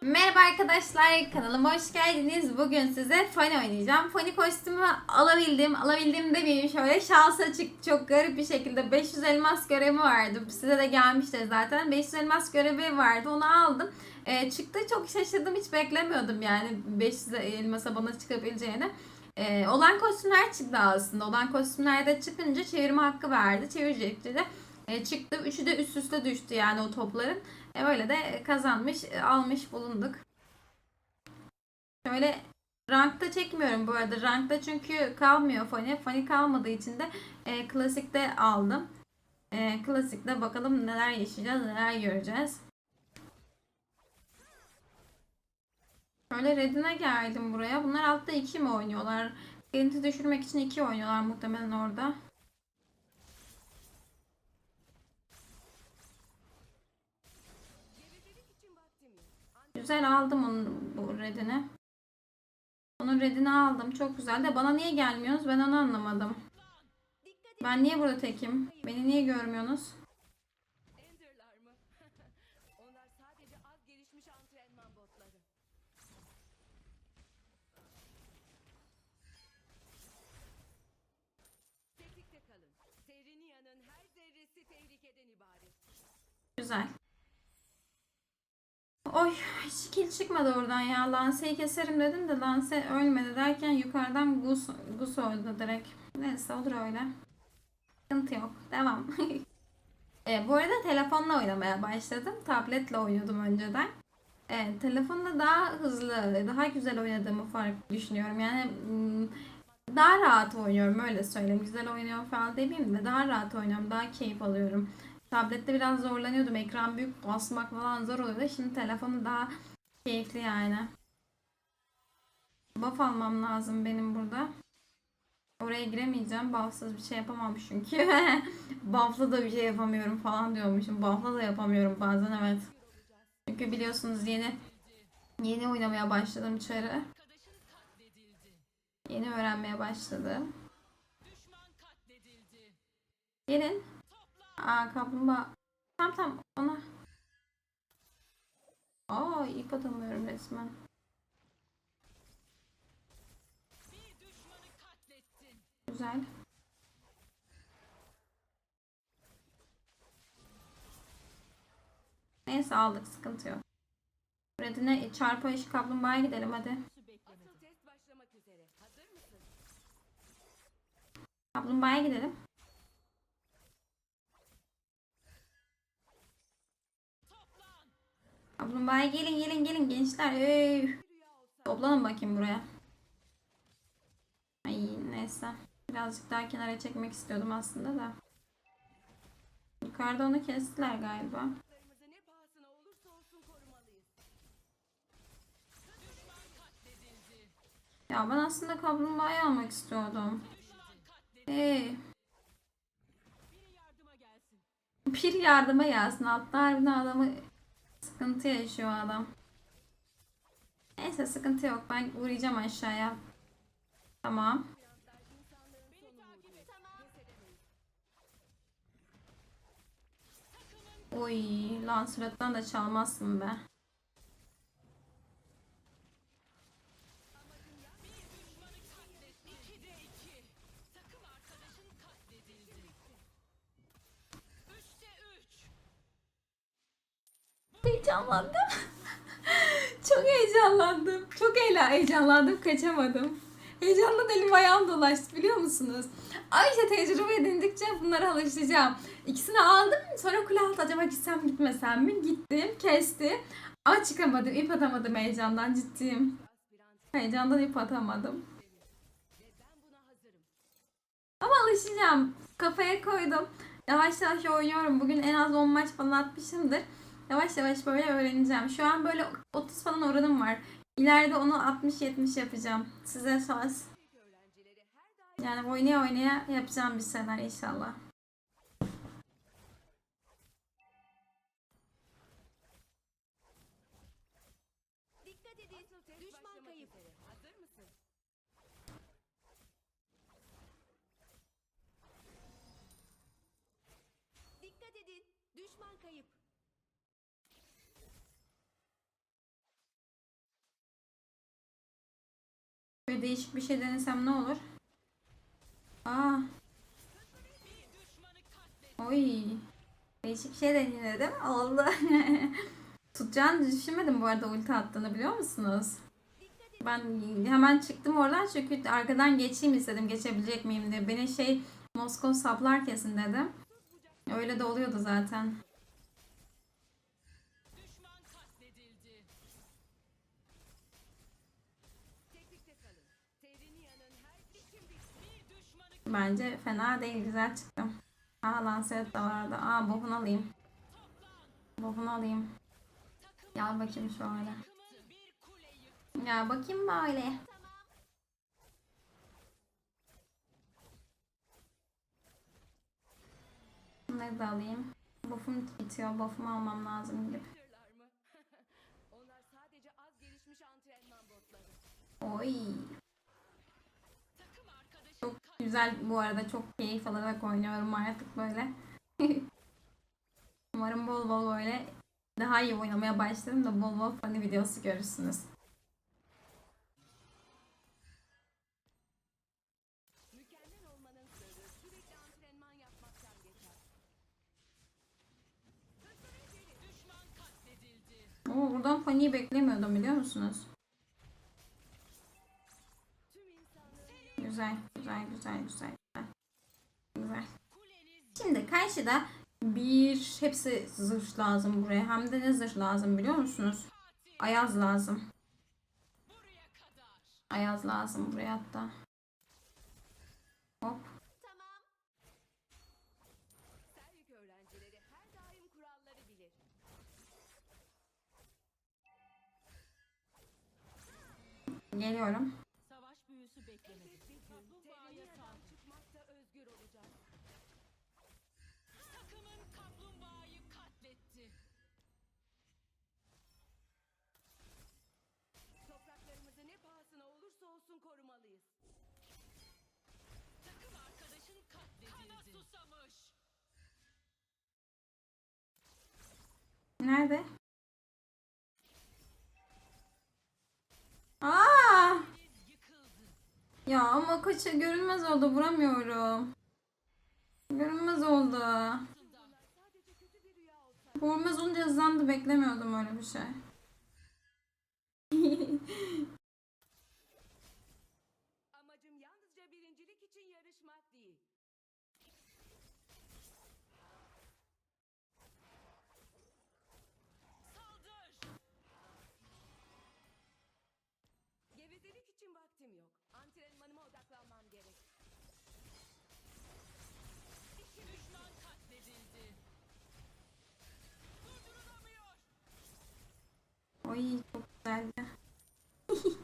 Merhaba arkadaşlar kanalıma hoş geldiniz. Bugün size Fanny oynayacağım. Fanny kostümü alabildim. Alabildim de benim şöyle şansa çıktı. Çok garip bir şekilde 500 elmas görevi vardı. Size de gelmiştir zaten. 500 elmas görevi vardı. Onu aldım. Ee, çıktı çok şaşırdım. Hiç beklemiyordum yani 500 elmasa bana çıkabileceğini. Ee, olan kostümler çıktı aslında. Olan kostümler de çıkınca çevirme hakkı verdi. Çevirecekti de e, çıktı. Üçü de üst üste düştü yani o topların. E, öyle de kazanmış, e, almış bulunduk. Şöyle rankta çekmiyorum bu arada. Rankta çünkü kalmıyor Fanny. Fanny kalmadığı için de e, klasikte aldım. E, klasikte bakalım neler yaşayacağız, neler göreceğiz. Şöyle Red'ine geldim buraya. Bunlar altta 2 mi oynuyorlar? Gelinti düşürmek için 2 oynuyorlar muhtemelen orada. Güzel aldım onun bu redini. Onun redini aldım. Çok güzel de bana niye gelmiyorsunuz? Ben onu anlamadım. Ben niye burada tekim? Beni niye görmüyorsunuz? Ender'lar Oy hiç kill çıkmadı oradan ya. Lance'yi keserim dedim de Lance ölmedi derken yukarıdan Gus, Gus öldü direkt. Neyse olur öyle. Sıkıntı yok. Devam. e, bu arada telefonla oynamaya başladım. Tabletle oynuyordum önceden. E, telefonla daha hızlı, daha güzel oynadığımı fark düşünüyorum. Yani mm, daha rahat oynuyorum öyle söyleyeyim. Güzel oynuyorum falan demeyeyim de daha rahat oynuyorum. Daha keyif alıyorum. Tablette biraz zorlanıyordum. Ekran büyük basmak falan zor oluyordu. Şimdi telefonu daha keyifli yani. Buff almam lazım benim burada. Oraya giremeyeceğim. Buffsız bir şey yapamam çünkü. Buff'la da bir şey yapamıyorum falan diyormuşum. Buff'la da yapamıyorum bazen evet. Çünkü biliyorsunuz yeni yeni oynamaya başladım içeri. Yeni öğrenmeye başladım. Gelin. Aa kaplumbağa. Tam tam ona. Aa ip atamıyorum resmen. Güzel. Neyse aldık sıkıntı yok. Redine çarpı eşi kaplumbağaya gidelim hadi. Kaplumbağaya gidelim. Kaplumbağaya gelin gelin gelin gençler. Ey. Toplanın bakayım buraya. Ay neyse. Birazcık daha kenara çekmek istiyordum aslında da. Yukarıda onu kestiler galiba. Ya ben aslında kaplumbağayı almak istiyordum. Hey. Bir yardıma gelsin. Altta harbiden adamı sıkıntı yaşıyor adam. Neyse sıkıntı yok. Ben uğrayacağım aşağıya. Tamam. Oy, Lancelot'tan da çalmazsın be. Heyecanlandım. Çok heyecanlandım. Çok eğlen heyecanlandım. Kaçamadım. Heyecanla elim ayağım dolaştı biliyor musunuz? Ayşe tecrübe edindikçe bunlara alışacağım. İkisini aldım. Sonra kule altı acaba gitsem gitmesem mi? Gittim. Kesti. Ama çıkamadım. ip atamadım heyecandan. Ciddiyim. Heyecandan ip atamadım. Ama alışacağım. Kafaya koydum. Yavaş yavaş oynuyorum. Bugün en az 10 maç falan atmışımdır. Yavaş yavaş böyle öğreneceğim. Şu an böyle 30 falan oranım var. İleride onu 60-70 yapacağım. Size söz. Yani oynaya oynaya yapacağım bir şeyler inşallah. Şöyle değişik bir şey denesem ne olur? Aa. Oy. Değişik bir şey deneyim dedim. Oldu. Tutacağını düşünmedim bu arada ulti attığını biliyor musunuz? Ben hemen çıktım oradan çünkü arkadan geçeyim istedim geçebilecek miyim diye. Beni şey Moskova saplar kesin dedim. Öyle de oluyordu zaten. Bence fena değil güzel çıktım. Aa Lancelot da vardı. Aa buff'unu alayım. Buff'unu alayım. Gel bakayım şöyle. Ya bakayım böyle. Bunları da alayım. Buff'um bitiyor. Buff'umu almam lazım gidip. Bilirler güzel bu arada çok keyif alarak oynuyorum artık böyle. Umarım bol bol böyle daha iyi oynamaya başlarım da bol bol funny videosu görürsünüz. Oo, buradan funny'yi beklemiyordum biliyor musunuz? Güzel, güzel, güzel, güzel. Güzel. Şimdi karşıda bir hepsi zırh lazım buraya. Hem de ne zırh lazım biliyor musunuz? Ayaz lazım. Ayaz lazım buraya hatta. Hop. Geliyorum. Nerede? Aa! Ya ama kaça görünmez oldu vuramıyorum. Görünmez oldu. Görünmez olunca hızlandı beklemiyordum öyle bir şey. Gevezelik için vaktim yok. Antrenmanıma odaklanmam gerek. İki düşman katledildi. Durdurulamıyor. Oy çok güzeldi.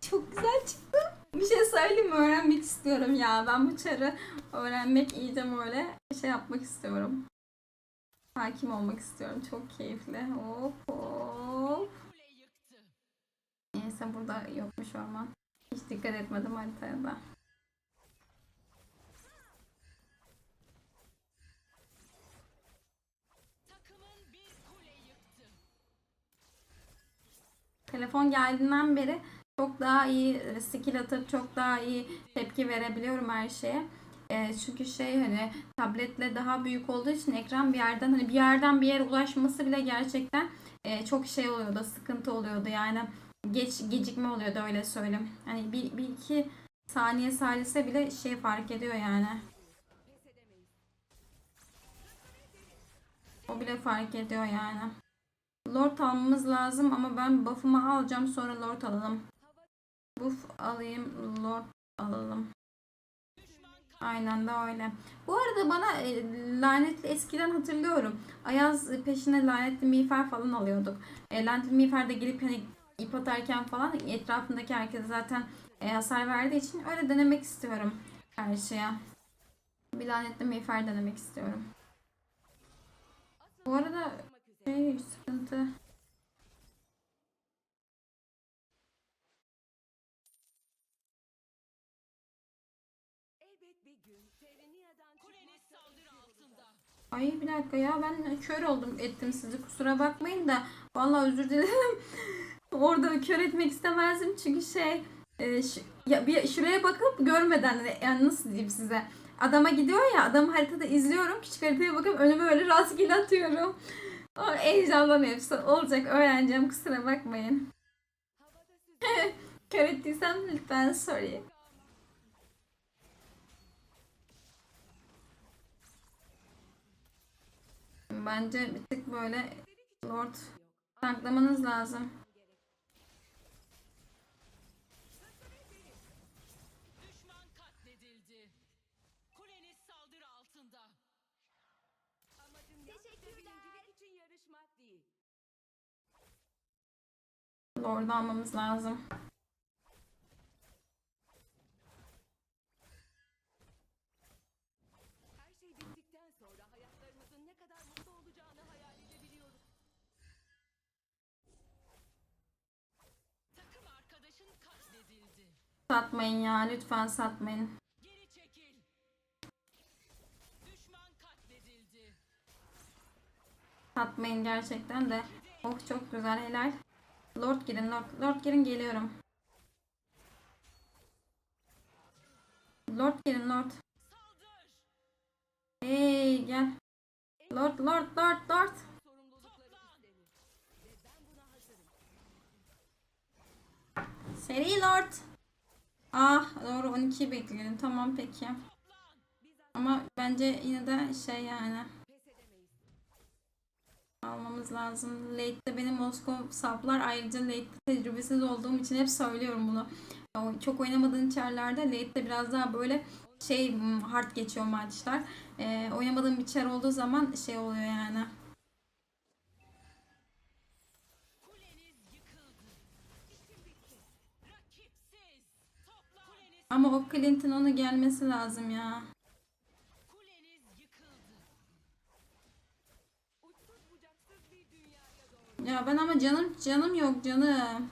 çok güzel çıktı. Bir şey söyleyeyim mi? Öğrenmek istiyorum ya. Ben bu çarı öğrenmek iyice böyle şey yapmak istiyorum. Hakim olmak istiyorum. Çok keyifli. Hop hop. Neyse burada yokmuş orman. Hiç dikkat etmedim haritaya da. Telefon geldiğinden beri çok daha iyi e, skill atıp çok daha iyi tepki verebiliyorum her şeye. E, çünkü şey hani tabletle daha büyük olduğu için ekran bir yerden hani bir yerden bir yere ulaşması bile gerçekten e, çok şey oluyordu, sıkıntı oluyordu yani geç gecikme oluyordu öyle söyleyeyim. Hani bir, bir iki saniye salise bile şey fark ediyor yani. O bile fark ediyor yani. Lord almamız lazım ama ben buff'ımı alacağım sonra Lord alalım. Buff alayım, Lord alalım. Aynen de öyle. Bu arada bana e, lanetli eskiden hatırlıyorum. Ayaz peşine lanetli miğfer falan alıyorduk. E, lanetli miğfer de gelip hani ip atarken falan etrafındaki herkese zaten e, hasar verdiği için öyle denemek istiyorum karşıya. Bir lanetli miğfer denemek istiyorum. Bu arada şey sıkıntı. Ay bir dakika ya ben kör oldum ettim sizi kusura bakmayın da vallahi özür dilerim. Orada kör etmek istemezdim çünkü şey e, şu- ya bir şuraya bakıp görmeden yani nasıl diyeyim size adama gidiyor ya adamı haritada izliyorum küçük haritaya bakıp önüme öyle rastgele atıyorum. O heyecandan hepsi olacak öğreneceğim kusura bakmayın. Kör ettiysem lütfen sorry. Bence bir tık böyle Lord tanklamanız lazım. Takım arkadaşın katledildi. Satmayın ya lütfen satmayın. Satmayın gerçekten de. Oh çok güzel helal. Lord girin Lord. Lord girin geliyorum. Lord girin Lord. Hey gel. Lord Lord Lord Lord. Seri Lord. Ah doğru 12'yi bekleyelim. Tamam peki. Ama bence yine de şey yani. Almamız lazım. Late'de benim Moskov saplar ayrıca Late'de tecrübesiz olduğum için hep söylüyorum bunu. Çok oynamadığın çarlarda Late'de biraz daha böyle şey hmm, hard geçiyor maçlar. Ee, oynamadığım bir çar olduğu zaman şey oluyor yani. Ama o Clint'in onu gelmesi lazım ya. Ya ben ama canım canım yok canım.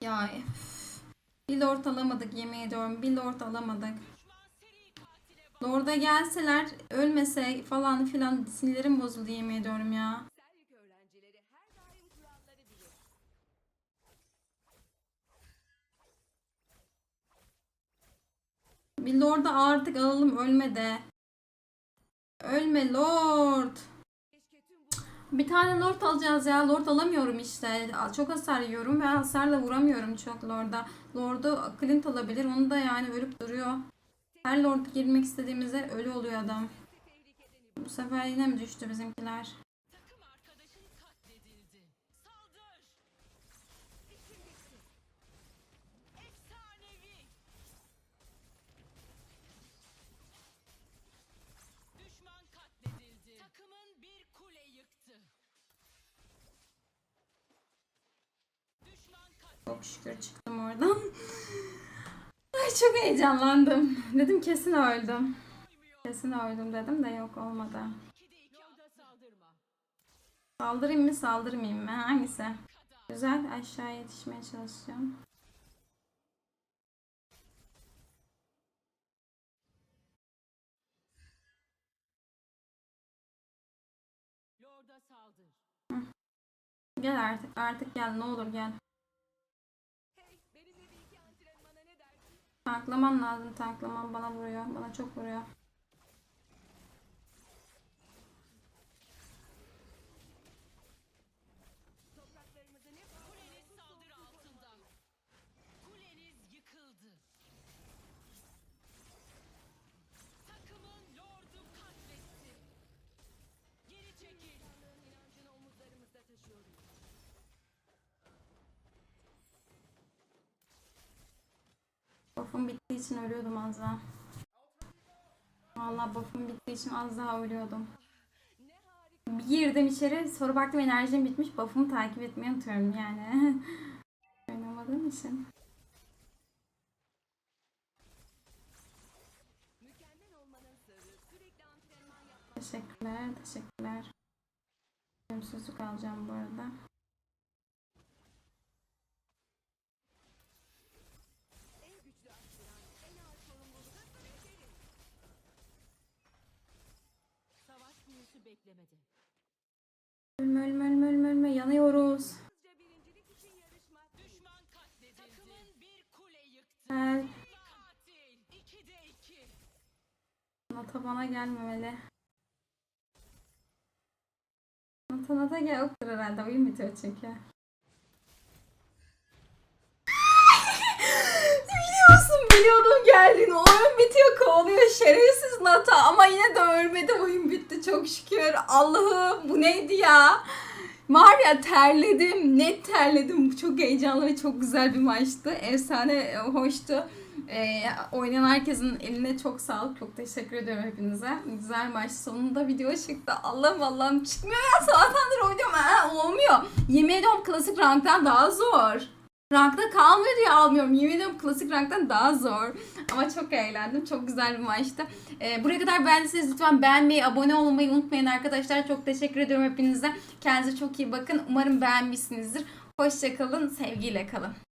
Ya bir lord alamadık yemin ediyorum. Bir lord alamadık. Lord'a gelseler ölmese falan filan sinirlerim bozuldu yemin ediyorum ya. Bir Lord'u artık alalım ölme de. Ölme Lord. Bir tane Lord alacağız ya. Lord alamıyorum işte. Çok hasar yiyorum ve hasarla vuramıyorum çok Lord'a. Lord'u Clint alabilir. Onu da yani ölüp duruyor. Her Lord girmek istediğimizde ölü oluyor adam. Bu sefer yine mi düştü bizimkiler? Çok şükür çıktım oradan. Ay çok heyecanlandım. Dedim kesin öldüm. Kesin öldüm dedim de yok olmadı. Saldırayım mı saldırmayayım mı? Hangisi? Güzel aşağı yetişmeye çalışıyorum. Gel artık artık gel ne olur gel. Tanklaman lazım tanklaman bana vuruyor. Bana çok vuruyor. Buff'um bittiği için ölüyordum az daha. Vallahi buff'um bittiği için az daha ölüyordum. Bir girdim içeri sonra baktım enerjim bitmiş buff'umu takip etmeyi unutuyorum yani. Oynamadığım için. Teşekkürler teşekkürler. Ölümsüzlük alacağım bu arada. Beklemedi. Ölme ölme ölme ölme ölme yanıyoruz. Hızlıca birincilik için yarışma. Düşman katledildi. Takımın bir kule yıktı. Gel. Katil. 2'de 2. Nata bana gelmemeli. Nata Nata gel yoktur herhalde. Oyun bitiyor çünkü. Biliyordum geldiğini. Oyun bitiyor kovalıyor şerefsiz Nata. Ama yine de ölmedi. Oyun bitti çok şükür. Allah'ım bu neydi ya? Var ya terledim. Net terledim. Çok heyecanlı ve çok güzel bir maçtı. Efsane e, hoştu. Ee, oynayan herkesin eline çok sağlık. Çok teşekkür ediyorum hepinize. Güzel maç. Sonunda video çıktı. Allah'ım Allah'ım çıkmıyor ya. Sabahtandır oynuyorum. Ha, olmuyor. Yemin ediyorum klasik ranktan daha zor. Rankta kalmıyor diye almıyorum. Yemin ediyorum klasik ranktan daha zor. Ama çok eğlendim. Çok güzel bir maçtı. Ee, buraya kadar beğendiyseniz lütfen beğenmeyi, abone olmayı unutmayın arkadaşlar. Çok teşekkür ediyorum hepinize. Kendinize çok iyi bakın. Umarım beğenmişsinizdir. Hoşçakalın. Sevgiyle kalın.